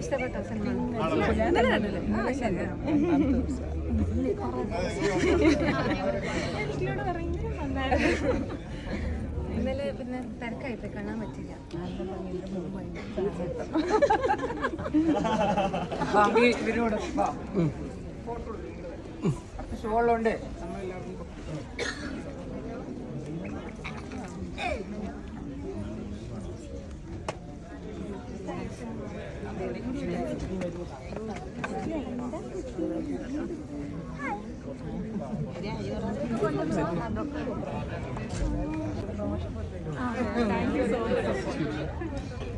ഇഷ്ടപ്പെട്ടോ സിനിമ ഇന്നലെ കണ്ടില്ലേ ആ ശരി ഇന്നലെ പിന്നെ തിരക്കായിട്ട് കാണാൻ പറ്റില്ല ഇവരോട് ഷോളുണ്ട് നമ്മളെല്ലാവർക്കും താങ്ക് യു സോ മച്ച്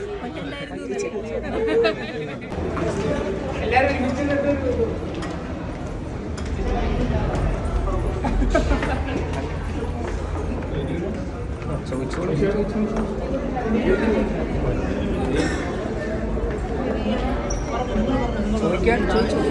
ചോദിച്ചോളൂ ചോദിക്കാൻ ചോദിച്ചോളൂ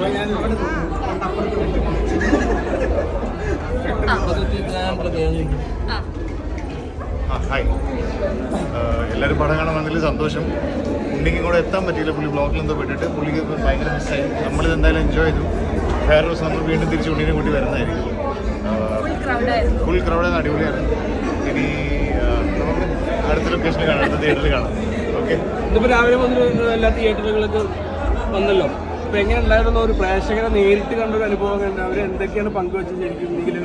ഹായ് എല്ലാവരും പടം കാണാൻ വന്നതിൽ സന്തോഷം പുള്ളിക്കും കൂടെ എത്താൻ പറ്റിയില്ല പുള്ളി ബ്ലോക്കിൽ എന്തോ പെട്ടിട്ട് പുള്ളിക്ക് ഭയങ്കര മിസ്സായി നമ്മളിത് എന്തായാലും എൻജോയ് ചെയ്തു വേറെ ദിവസം നമ്മൾ വീണ്ടും തിരിച്ച് ഉണ്ണിനെ കൂട്ടി വരുന്നതായിരിക്കും ഫുൾ ക്രൗഡ് അടിപൊളിയായിരുന്നു ഇനി അടുത്ത ലൊക്കേഷനിൽ കാണാം അടുത്ത തിയേറ്ററിൽ കാണാം ഓക്കെ ഇതിപ്പോൾ രാവിലെ വന്നു എല്ലാ തിയേറ്ററുകളൊക്കെ വന്നല്ലോ അപ്പൊ ഒരു പ്രേക്ഷകരെ നേരിട്ട് കണ്ടൊരു അനുഭവം കണ്ട് അവർ എന്തൊക്കെയാണ് പങ്കുവെച്ചത് ശരിക്കും ഇല്ല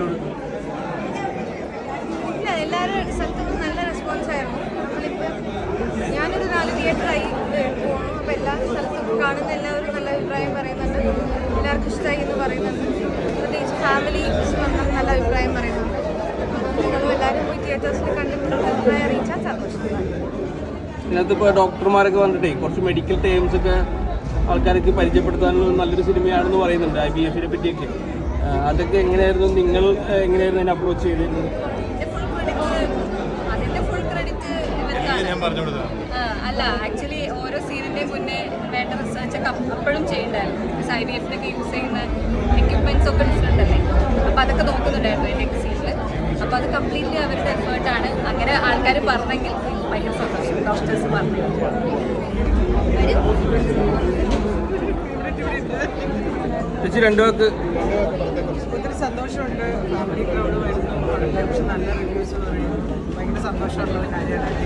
നല്ല റെസ്പോൺസ് ആയിരുന്നു നാല് എല്ലാ സ്ഥലത്തും കാണുന്ന എല്ലാവരും നല്ല അഭിപ്രായം പറയുന്നുണ്ട് എല്ലാവർക്കും എന്ന് പറയുന്നുണ്ട് ഫാമിലി നല്ല അഭിപ്രായം പറയുന്നുണ്ട് എല്ലാവരും ഇതിനകത്ത് ഇപ്പോൾ ഡോക്ടർമാരൊക്കെ വന്നിട്ടേ കുറച്ച് മെഡിക്കൽ ടേംസ് ഒക്കെ ആൾക്കാർക്ക് പരിചയപ്പെടുത്താനുള്ള നല്ലൊരു സിനിമയാണെന്ന് പറയുന്നുണ്ട് ഐ ബി എഫിനെ പറ്റിയൊക്കെ അതൊക്കെ എങ്ങനെയായിരുന്നു നിങ്ങൾ എങ്ങനെയായിരുന്നു അതിനെ അപ്രോച്ച് ചെയ്തിരുന്നത് അല്ല ആക്ച്വലി ഓരോ സീനിന്റെ മുന്നേ വേണ്ട റിസർച്ച് ഒക്കെ അപ്പോഴും ചെയ്യണ്ടായിരുന്നു ഐ ബി എഫിനൊക്കെ യൂസ് ചെയ്യുന്ന എക്യുപ്മെന്റ്സ് ഒക്കെ ഡിഫറെന്റ് അപ്പൊ അതൊക്കെ നോക്കുന്നുണ്ടായിരുന്നു നെക്സ്റ്റ് സീനിൽ അപ്പൊ അത് കംപ്ലീറ്റ്ലി അവരുടെ എഫേർട്ടാണ് അങ്ങനെ ആൾക്കാർ പറഞ്ഞെങ്കിൽ ഭയങ്കര സന്തോഷം ഡോക്ടേഴ്സ് പറഞ്ഞു കുറിച്ച് രണ്ടു പേർക്ക് ഒത്തിരി സന്തോഷമുണ്ട് ഫാമിലി ക്രൗഡ് നല്ല റിവ്യൂസ് പറയുന്നു സന്തോഷമുള്ള കാര്യമാണ്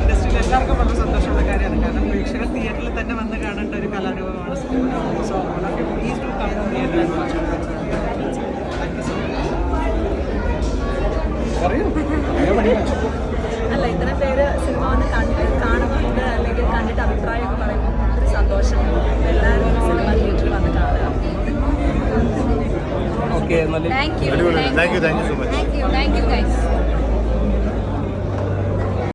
ഇൻഡസ്ട്രിയിൽ എല്ലാവർക്കും വളരെ സന്തോഷമുള്ള കാര്യമാണ് കാരണം പ്രേക്ഷകർ തിയേറ്ററിൽ തന്നെ വന്ന് കാണേണ്ട ഒരു കലാരൂപമാണ് so please to come theatre Thank you. Thank you so much. Thank you guys.